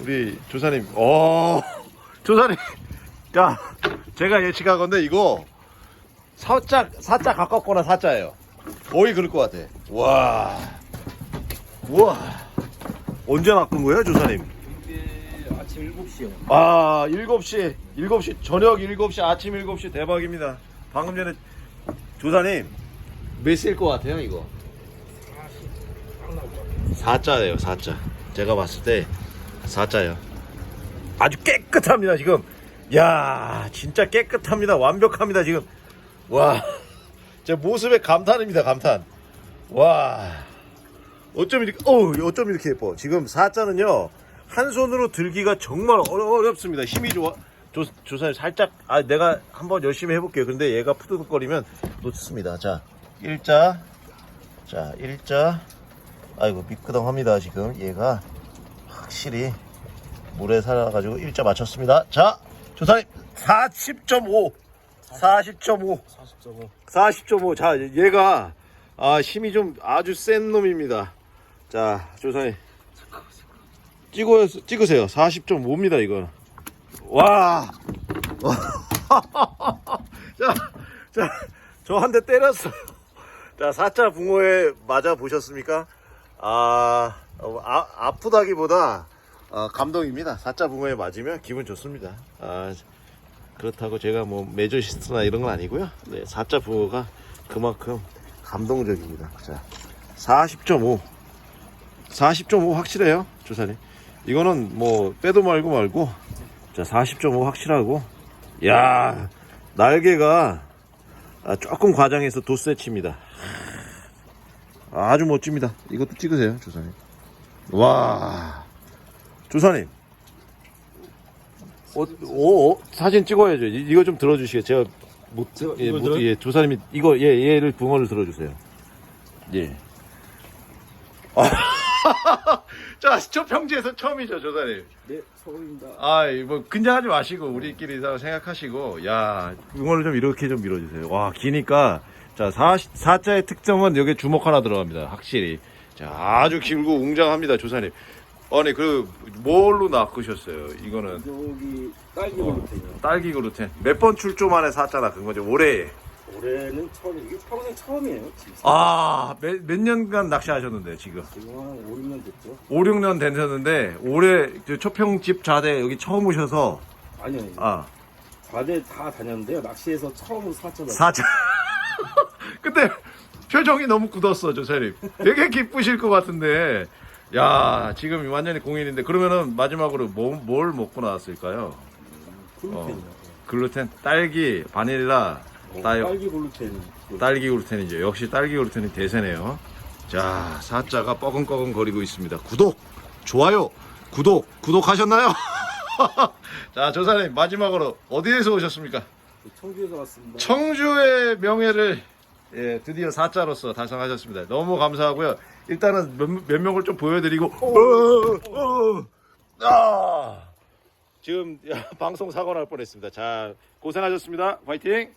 우리 조사님, 어, 조사님. 자, 제가 예측하건데 이거 사자, 사자 가깝거나 사자예요. 거의 그럴 것 같아. 와, 우와. 언제 낚은 거예요, 조사님? 이게 아침 7시요. 아, 7시, 7시, 저녁 7시, 아침 7시 대박입니다. 방금 전에 조사님, 몇 시일 것 같아요, 이거? 40딱 나올 것 같아요. 4자예요, 4자. 제가 봤을 때 4자예요. 아주 깨끗합니다, 지금. 야, 진짜 깨끗합니다. 완벽합니다, 지금. 와, 제 모습에 감탄입니다, 감탄. 와, 어쩜 이렇게, 어우, 어쩜 이렇게 예뻐. 지금 4자는요, 한 손으로 들기가 정말 어렵습니다. 힘이 좋아. 조, 조사님 살짝, 아, 내가 한번 열심히 해볼게요. 근데 얘가 푸드득거리면 놓습니다. 자, 1자. 자, 1자. 아이고 미끄덩합니다 지금 얘가 확실히 물에 살아가지고 일자 맞췄습니다. 자 조사님 40.5 40.5 40.5. 40.5 자 얘가 아 힘이 좀 아주 센 놈입니다. 자 조사님. 찍어 찍으세요. 40.5입니다 이거 와. 자, 자, 저한대 때렸어요. 자, 사자 붕어에 맞아 보셨습니까? 아, 어, 아 아프다기보다 어, 감동입니다. 사자 붕어에 맞으면 기분 좋습니다. 아, 그렇다고 제가 뭐 메저시스트나 이런 건 아니고요. 네, 사자 붕어가 그만큼 감동적입니다. 자, 40.5. 40.5 확실해요, 조사님. 이거는 뭐 빼도 말고 말고 자, 40.5 확실하고 야, 날개가 아, 조금 과장해서 도세치입니다. 아주 멋집니다. 이것도 찍으세요, 조사님. 와, 조사님. 어, 어, 어, 사진 찍어야죠. 이- 이거 좀 들어주시게. 제가 못, 예, 이걸 못, 들어요? 예, 조사님이 이거 얘 얘를 붕어를 들어주세요. 예. 아, 자, 저 평지에서 처음이죠, 조사님. 네, 서울입니다. 아, 뭐 긴장하지 마시고 우리끼리 다 생각하시고 야 응원을 좀 이렇게 좀 밀어주세요. 와 기니까 자 사, 사자의 특성은 여기 주먹 하나 들어갑니다. 확실히 자 아주 길고 웅장합니다, 조사님. 아니 그 뭘로 낚으셨어요? 이거는 여기 딸기 올루텐이요. 딸기 그루텐 몇 번 출조 만에 사자 낚은 거죠? 올해 올해는 처음, 이게 평생 처음이에요. 진짜. 아 몇 몇 년간 낚시하셨는데 지금 지금 한 5, 6년 됐죠? 5, 6년 되셨는데 올해 저 초평집 자대 여기 처음 오셔서 아니요, 아 과대 다 다녔는데요. 낚시에서 처음으로 사자다. 사자. 근데 표정이 너무 굳었어, 조사님. 되게 기쁘실 것 같은데. 야, 지금 완전히 공인인데 그러면은 마지막으로 뭐, 뭘 먹고 나왔을까요? 글루텐이요. 글루텐, 딸기, 바닐라, 어, 딸, 딸기 글루텐. 딸기 글루텐이죠. 역시 딸기 글루텐이 대세네요. 자, 사자가 뻐근뻐근 거리고 있습니다. 구독, 좋아요, 구독, 구독하셨나요? 자, 조사님 마지막으로 어디에서 오셨습니까? 청주에서 왔습니다. 청주의 명예를 예, 드디어 사자로서 달성하셨습니다. 너무 감사하고요. 일단은 몇, 몇 명을 좀 보여드리고 어, 어, 아, 지금 방송 사고 날 뻔했습니다. 자 고생하셨습니다. 화이팅!